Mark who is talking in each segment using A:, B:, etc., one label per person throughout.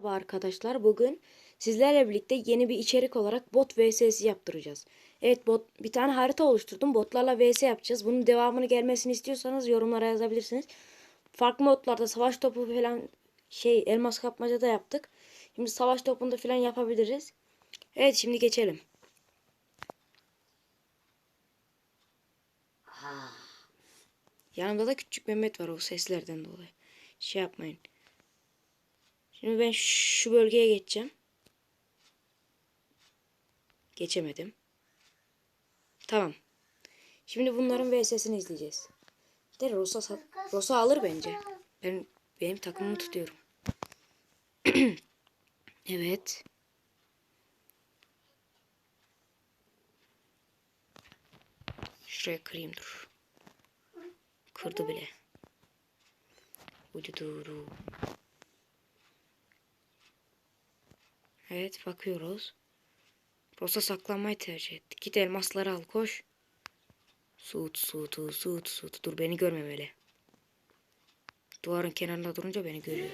A: Merhaba arkadaşlar. Bugün sizlerle birlikte yeni bir içerik olarak bot vs'si yaptıracağız. Evet bot bir tane harita oluşturdum. Botlarla vs yapacağız. Bunun devamını gelmesini istiyorsanız yorumlara yazabilirsiniz. Farklı modlarda savaş topu falan şey elmas kapmaca da yaptık. Şimdi savaş topunda falan yapabiliriz. Evet şimdi geçelim. Yanımda da küçük Mehmet var o seslerden dolayı. Şey yapmayın. Şimdi ben şu bölgeye geçeceğim. Geçemedim. Tamam. Şimdi bunların VS'sini izleyeceğiz. De Rosa, sa- Rosa alır bence. Ben benim takımımı tutuyorum. evet. Şuraya kırayım dur. Kırdı bile. Uyduru. Evet bakıyoruz. Rosa saklanmayı tercih etti. Git elmasları al koş. Suut suutu suut suut. Dur beni görmemeli. Duvarın kenarında durunca beni görüyor.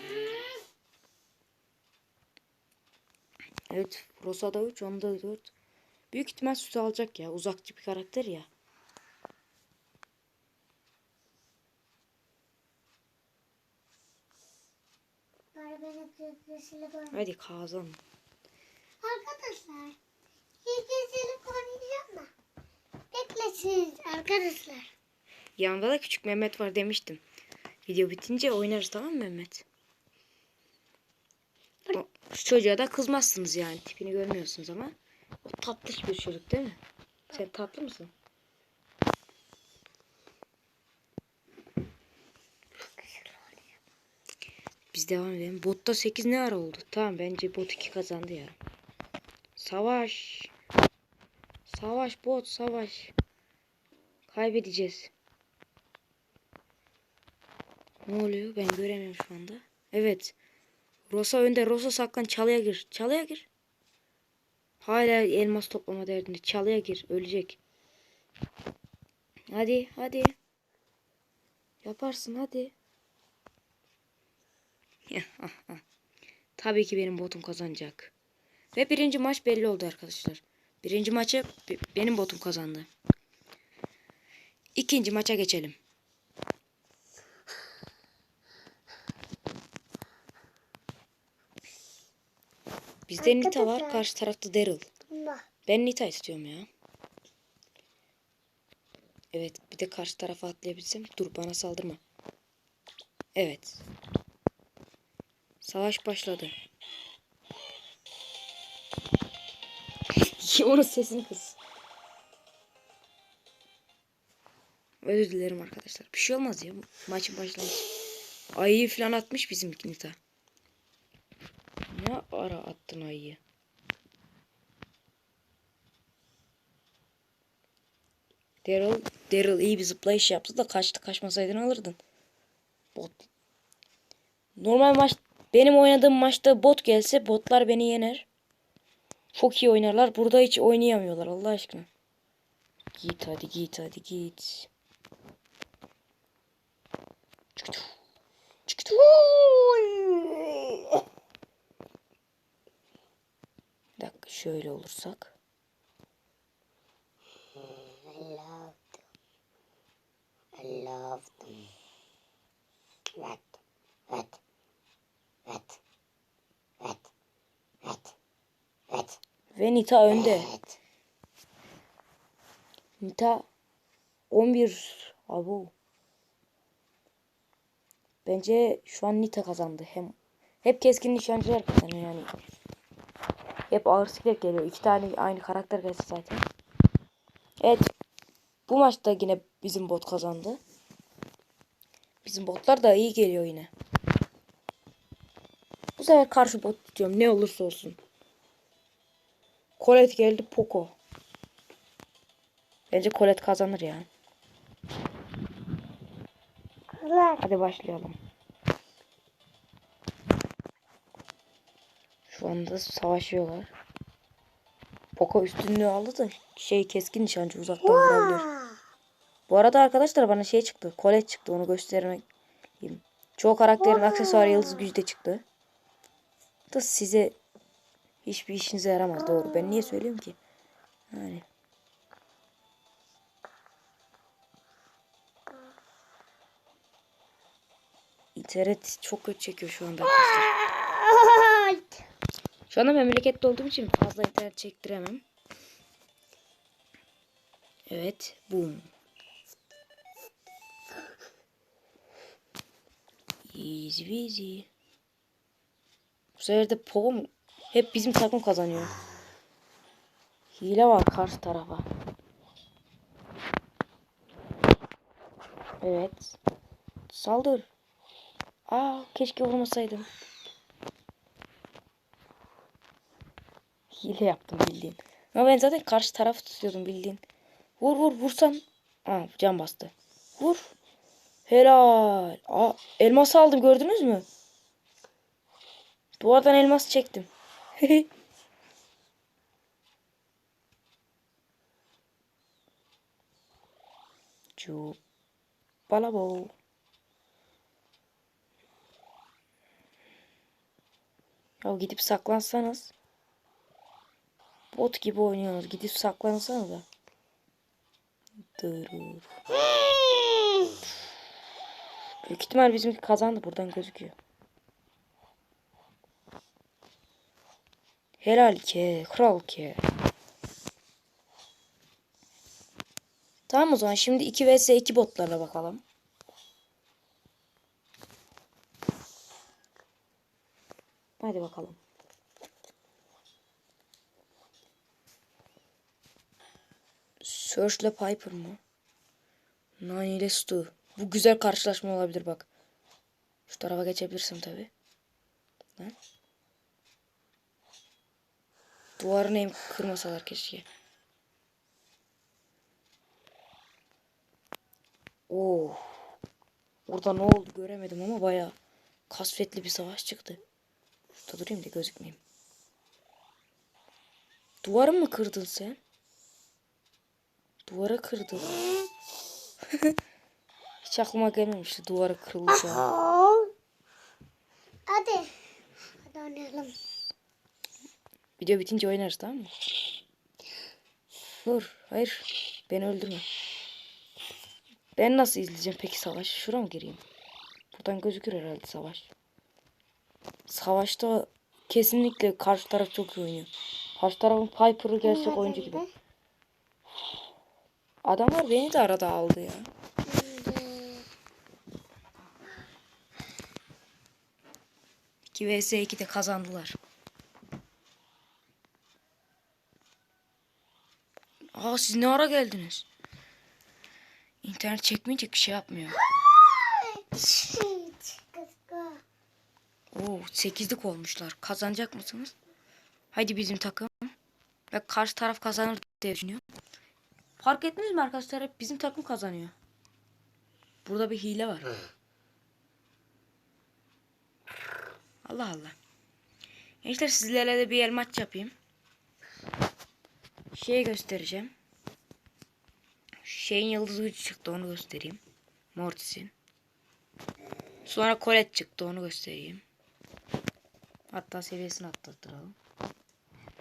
A: Evet Rosa da 3 onda 4. Büyük ihtimal sütü alacak ya. Uzakçı bir karakter ya. Hadi kazan.
B: Arkadaşlar. Kırklasıyla oynayacağım da. Beklesiniz arkadaşlar.
A: Yanında da küçük Mehmet var demiştim. Video bitince oynarız tamam mı Mehmet? O, şu çocuğa da kızmazsınız yani. Tipini görmüyorsunuz ama. O tatlış bir çocuk değil mi? Sen tatlı mısın? Biz devam edelim. Botta 8 ne ara oldu? Tamam bence bot 2 kazandı ya. Savaş. Savaş bot savaş. Kaybedeceğiz. Ne oluyor? Ben göremiyorum şu anda. Evet. Rosa önde. Rosa saklan. Çalıya gir. Çalıya gir. Hala elmas toplama derdinde. Çalıya gir. Ölecek. Hadi. Hadi. Yaparsın hadi. Tabii ki benim botum kazanacak. Ve birinci maç belli oldu arkadaşlar. Birinci maçı be- benim botum kazandı. İkinci maça geçelim. Bizde Nita var. Karşı tarafta Daryl. Ben Nita'yı tutuyorum ya. Evet. Bir de karşı tarafa atlayabilsem. Dur bana saldırma. Evet. Savaş başladı. Onun sesini kız. Özür dilerim arkadaşlar. Bir şey olmaz ya. Maçın başlangıcı. Ayıyı falan atmış bizim Nita. Ne ara attın ayıyı? Daryl, Daryl iyi bir zıplayış yaptı da kaçtı. Kaçmasaydın alırdın. Bot. Normal maç benim oynadığım maçta bot gelse botlar beni yener. Çok iyi oynarlar. Burada hiç oynayamıyorlar Allah aşkına. Git hadi git hadi git. Bir dakika şöyle olursak. Ve Nita önde.
B: red.
A: Nita 11 Abu. Bence şu an Nita kazandı. Hem hep keskin nişancılar kazanıyor yani. Hep ağır siklet geliyor. İki tane aynı karakter gelse zaten. Evet. Bu maçta yine bizim bot kazandı. Bizim botlar da iyi geliyor yine. Bu sefer karşı bot tutuyorum. Ne olursa olsun. Colette geldi Poco. Bence Colette kazanır ya.
B: Kızlar.
A: Hadi başlayalım. Şu anda savaşıyorlar. Poco üstünlüğü aldı da şey keskin nişancı uzaktan vurabilir. Bu arada arkadaşlar bana şey çıktı. Colette çıktı onu göstermek. Çoğu karakterin aksesuar yıldız gücü de çıktı. da size hiçbir işinize yaramaz. Doğru. Ben niye söylüyorum ki? Yani. İnternet çok kötü çekiyor şu anda. Şu anda memlekette olduğum için fazla internet çektiremem. Evet. Boom. Easy peasy. Bu sefer de Pogo hep bizim takım kazanıyor. Hile var karşı tarafa. Evet. Saldır. Aa keşke vurmasaydım. Hile yaptım bildiğin. Ama ben zaten karşı tarafı tutuyordum bildiğin. Vur vur vursan. Aa can bastı. Vur. Helal. Aa elmas aldım gördünüz mü? Duvardan elmas çektim. Cup. Balabo. Ya gidip saklansanız. Bot gibi oynuyorsunuz. Gidip saklansanız da. Durur. Büyük ihtimal bizimki kazandı. Buradan gözüküyor. Helal ki. Kral ki. Tamam o zaman şimdi 2 vs 2 botlarla bakalım. Hadi bakalım. Search ile Piper mı? Nani ile Stu. Bu güzel karşılaşma olabilir bak. Şu tarafa geçebilirsem tabi. Lan. Duvarını hem kırmasalar keşke. Oo. Orada ne oldu göremedim ama baya kasvetli bir savaş çıktı. Şurada durayım da gözükmeyeyim. Duvarı mı kırdın sen? Duvara kırdın. Hiç aklıma gelmemişti duvara kırılacağım.
B: Hadi. Hadi oynayalım.
A: Video bitince oynarız tamam mı? Dur. Hayır. Beni öldürme. Ben nasıl izleyeceğim peki savaş? Şura mı gireyim? Buradan gözükür herhalde savaş. Savaşta kesinlikle karşı taraf çok iyi oynuyor. Karşı tarafın Piper'ı gerçek oyuncu gibi. Adamlar beni de arada aldı ya. 2 vs 2'de kazandılar. Aa siz ne ara geldiniz? İnternet çekmeyince bir şey yapmıyor. Oo 8'lik olmuşlar. Kazanacak mısınız? Haydi bizim takım. Ve karşı taraf kazanır diye düşünüyorum. Fark ettiniz mi arkadaşlar? Hep bizim takım kazanıyor. Burada bir hile var. Allah Allah. Gençler sizlerle de bir el maç yapayım. Şey göstereceğim. Şeyin yıldız gücü çıktı onu göstereyim. Mortis'in. Sonra Colette çıktı onu göstereyim. Hatta seviyesini atlattıralım.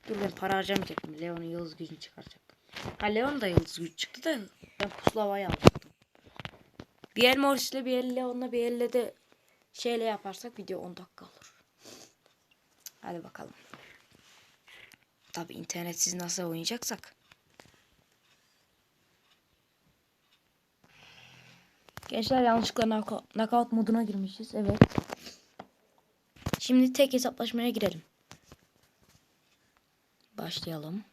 A: Dur ben para harcamayacaktım. Leon'un yıldız gücünü çıkaracaktım. Ha Leon da yıldız gücü çıktı da ben puslavayı alacaktım. Bir el Mortis'le bir el Leon'la bir elle de şeyle yaparsak video 10 dakika olur. Hadi bakalım. Tabi internetsiz nasıl oynayacaksak. Gençler yanlışlıkla knockout, knockout moduna girmişiz. Evet. Şimdi tek hesaplaşmaya girelim. Başlayalım.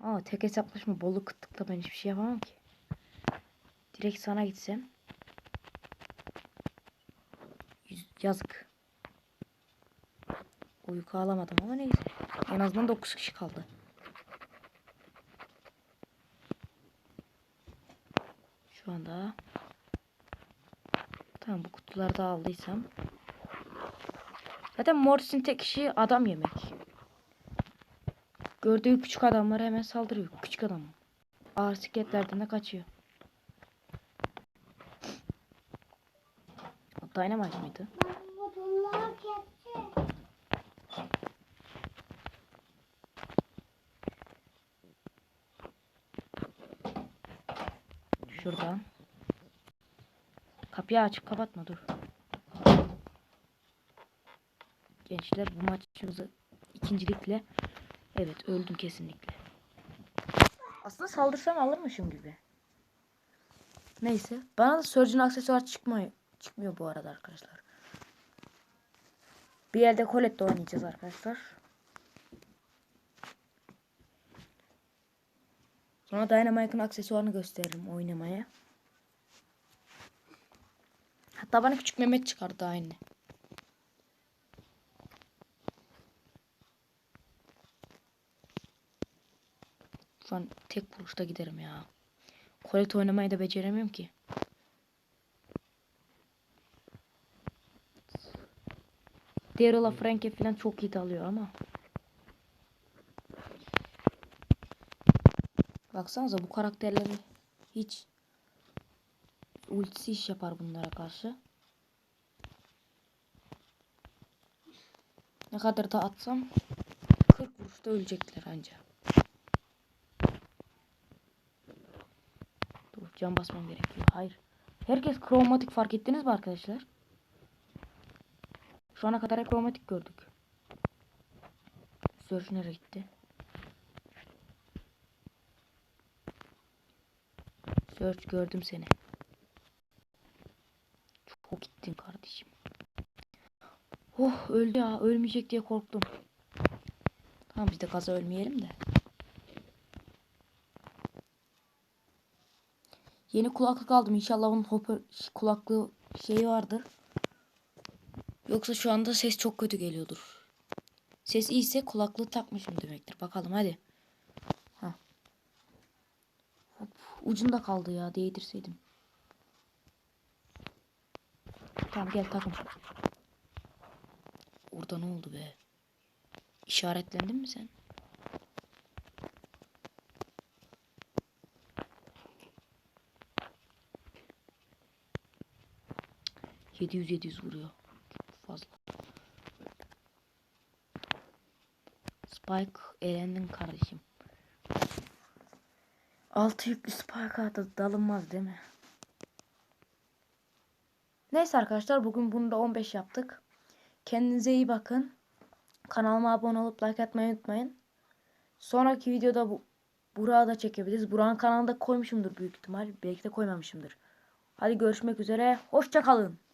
A: Aa tek hesaplaşma bolu kıtlıkla ben hiçbir şey yapamam ki. Direkt sana gitsem. Yazık. Uyku alamadım ama neyse. En azından 9 kişi kaldı. Şu anda Tamam bu kutuları da aldıysam. Zaten Morris'in tek işi adam yemek. Gördüğü küçük adamlara hemen saldırıyor. Küçük adam. Ağır sikletlerden de kaçıyor. Dynamite mıydı? Şuradan. Kapıyı açıp kapatma dur. Gençler bu maçımızı ikincilikle evet öldüm kesinlikle. Aslında saldırsam alırmışım gibi. Neyse. Bana da Surgeon aksesuar çıkmıyor. Çıkmıyor bu arada arkadaşlar. Bir yerde Colette oynayacağız arkadaşlar. Sonra Dynamite'ın aksesuarını gösteririm oynamaya. Hatta bana küçük Mehmet çıkardı aynı. Şu an tek vuruşta giderim ya. Colette oynamayı da beceremiyorum ki. Daryl'a Frank'e falan çok iyi dalıyor ama. Baksanıza bu karakterleri hiç ultisi iş yapar bunlara karşı. Ne kadar da atsam 40 vuruşta ölecekler anca. Dur can basmam gerekiyor. Hayır. Herkes kromatik fark ettiniz mi arkadaşlar? Şu ana kadar kromatik gördük. Search nereye gitti? Search gördüm seni. Çok gittin kardeşim. Oh öldü ya. Ölmeyecek diye korktum. Tamam biz de kaza ölmeyelim de. Yeni kulaklık aldım. İnşallah onun hoparlör kulaklığı şeyi vardır. Yoksa şu anda ses çok kötü geliyordur. Ses iyiyse kulaklığı takmışım demektir. Bakalım hadi. Ha. Hop, ucunda kaldı ya değdirseydim. Tamam gel takım. Orada ne oldu be? İşaretlendin mi sen? Yedi yüz yedi yüz vuruyor. Fazla. Spike elendin kardeşim. Altı yüklü atı dalınmaz değil mi? Neyse arkadaşlar bugün bunu da 15 yaptık. Kendinize iyi bakın. Kanalıma abone olup like atmayı unutmayın. Sonraki videoda bu Burak'ı da çekebiliriz. Burak'ın kanalında koymuşumdur büyük ihtimal. Belki de koymamışımdır. Hadi görüşmek üzere. Hoşça kalın.